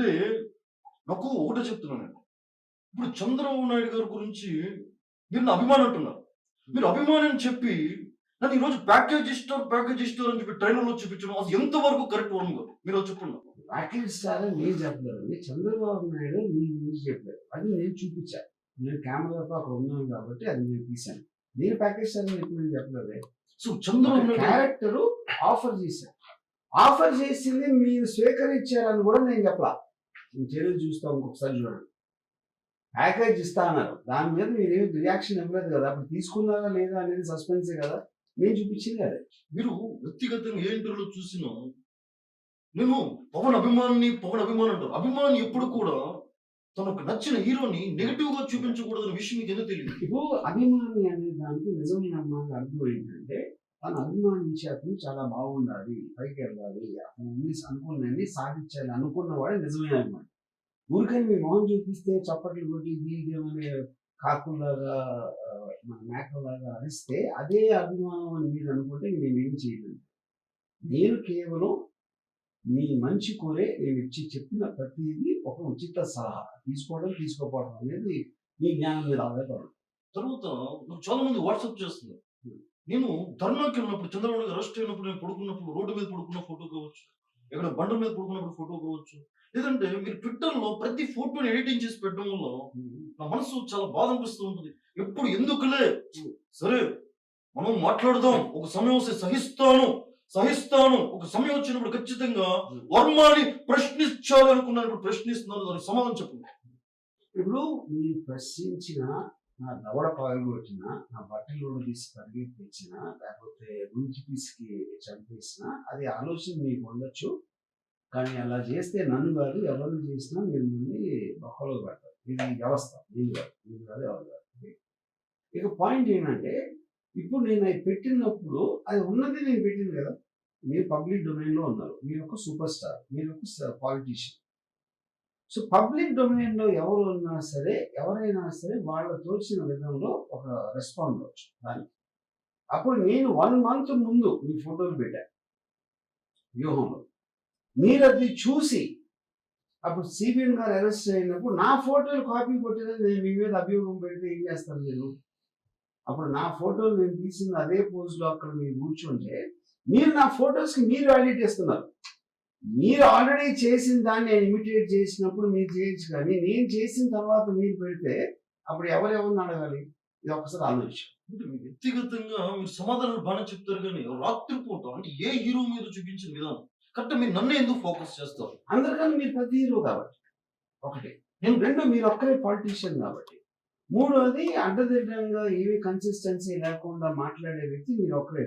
అంటే నాకు ఒకటే చెప్తున్నాను నేను. ఇప్పుడు చంద్రబాబు నాయుడు గారి గురించి మీరు నా అభిమానం అంటున్నారు. మీరు అభిమానం అని చెప్పి నన్ను ఈరోజు ప్యాకేజ్ ఇస్తారు ప్యాకేజ్ ఇస్తారు అని చెప్పి ట్రైలర్లో చూపించడం అది ఎంతవరకు కరెక్ట్ గారు మీరు చెప్పండి స్టార్ అని నేను చెప్పలేదు. చంద్రబాబు నాయుడు మీ గురించి చెప్పారు అది నేను చూపించాను. నేను కెమెరాతో అక్కడ ఉన్నాను కాబట్టి అది నేను తీశాను. నేను ప్యాకేజ్ అని ఎప్పుడు చెప్పలేదు. సో చంద్రబాబు క్యారెక్టర్ ఆఫర్ చేశాను ఆఫర్ చేసింది మీరు స్వీకరించారని కూడా నేను చెప్పలా. మీ చర్యలు చూస్తాం ఇంకొకసారి చూడండి. ప్యాకేజ్ ఇస్తా అన్నారు. దాని మీద మీరు ఏమి రియాక్షన్ ఇవ్వలేదు కదా. అప్పుడు తీసుకున్నారా లేదా అనేది సస్పెన్సే కదా. నేను చూపించింది అదే. మీరు వ్యక్తిగతంగా ఏ ఇంటర్వ్యూలో చూసినా నేను పవన్ అభిమాని పవన్ అభిమాని అంటారు. అభిమాని ఎప్పుడు కూడా తనకు నచ్చిన హీరోని నెగిటివ్గా చూపించకూడదన్న విషయం మీకు ఎందుకు తెలియదు? ఇప్పుడు అభిమాని అనే దానికి నిజమైన అభిమాని అర్థం ఏంటంటే తను అభిమానించే అతను చాలా బాగుండాలి పైకి వెళ్ళాలి అతను అన్ని అనుకున్నన్ని సాధించాలి అనుకున్నవాడే నిజమే అభిమాని ఊరికని మీ మొహం చూపిస్తే చప్పట్లు కొట్టి దీనికేమనే కాకులాగా మన మేకలాగా అరిస్తే అదే అభిమానం అని మీరు అనుకుంటే నేనేం చేయలేదు నేను కేవలం మీ మంచి కోరే నేను ఇచ్చి చెప్పిన ప్రతిదీ ఒక ఉచిత సలహా. తీసుకోవడం తీసుకోకపోవడం అనేది మీ జ్ఞానం మీద ఆధారపడదు. తర్వాత నాకు చాలా మంది వాట్సాప్ చేస్తున్నారు నేను ధర్నాకి వెళ్ళినప్పుడు చంద్రబాబు అరెస్ట్ అయినప్పుడు నేను పడుకున్నప్పుడు రోడ్డు మీద పడుకున్న ఫోటో కావచ్చు ఎక్కడ బండ మీద పడుకున్నప్పుడు ఫోటో కావచ్చు లేదంటే మీరు ట్విట్టర్లో ప్రతి ఫోటోని ఎడిటింగ్ చేసి పెట్టడం వల్ల నా మనసు చాలా బాధ అనిపిస్తూ ఉంటుంది. ఎప్పుడు ఎందుకులే? సరే మనం మాట్లాడదాం. ఒక సమయం వస్తే సహిస్తాను సహిస్తాను. ఒక సమయం వచ్చినప్పుడు ఖచ్చితంగా వర్మాని ప్రశ్నించాలనుకున్నాను ఇప్పుడు ప్రశ్నిస్తున్నాను దానికి సమాధానం చెప్పండి. ఇప్పుడు మీరు ప్రశ్నించిన నా దవడ పగలగొట్టిన నా బట్టలు తీసి పరిగెత్తించిన లేకపోతే గుంచి పిసికి చంపేసిన అది ఆలోచన మీకు ఉండొచ్చు. కానీ అలా చేస్తే నన్ను కాదు ఎవరిని చేసినా మిమ్మల్ని నుండి బొక్కలో పెడతారు. ఇది వ్యవస్థ. నేను కాదు. నేను కాదు ఎవరు కాదు. ఇక పాయింట్ ఏంటంటే ఇప్పుడు నేను అది పెట్టినప్పుడు అది ఉన్నది నేను పెట్టింది కదా. మీరు పబ్లిక్ డొమైన్లో ఉన్నారు. మీరు ఒక సూపర్ స్టార్ మీరు ఒక పాలిటీషియన్ సో పబ్లిక్ డొమైన్లో ఎవరు ఉన్నా సరే ఎవరైనా సరే వాళ్ళ తోచిన విధంలో ఒక రెస్పాండ్ అవ్వచ్చు దానికి. అప్పుడు నేను వన్ మంత్ ముందు మీ ఫోటోలు పెట్టాను వ్యూహంలో. మీరు అది చూసి అప్పుడు సిబిఎన్ గారు అరెస్ట్ అయినప్పుడు నా ఫోటోలు కాపీ కొట్టేది నేను మీ మీద అభియోగం పెడితే ఏం చేస్తాను నేను? అప్పుడు నా ఫోటోలు నేను తీసింది అదే పోజ్లో అక్కడ మీరు కూర్చుంటే మీరు నా ఫోటోస్కి మీరు వాలిడేట్ చేస్తున్నారు. మీరు ఆల్రెడీ చేసిన దాన్ని నేను ఇమిటేట్ చేసినప్పుడు మీరు చేయొచ్చు కానీ నేను చేసిన తర్వాత మీరు పెడితే అప్పుడు ఎవరెవరిని అడగాలి? ఇది ఒకసారి ఆలోచించు. అంటే వ్యక్తిగతంగా మీరు సమాధానాలు బాగానే చెప్తారు కానీ రాత్రిపూట అంటే ఏ హీరో మీద చూపించిన విధానం? కరెక్ట్ మీరు నన్నే ఎందుకు ఫోకస్ చేస్తారు? అందరికన్నా మీరు ప్రతి హీరో కాబట్టి. ఒకటి. నేను రెండు మీరు ఒక్కరే పాలిటీషియన్ కాబట్టి. మూడోది అడ్డదిడ్డంగా ఏమి కన్సిస్టెన్సీ లేకుండా మాట్లాడే వ్యక్తి మీరు ఒక్కరే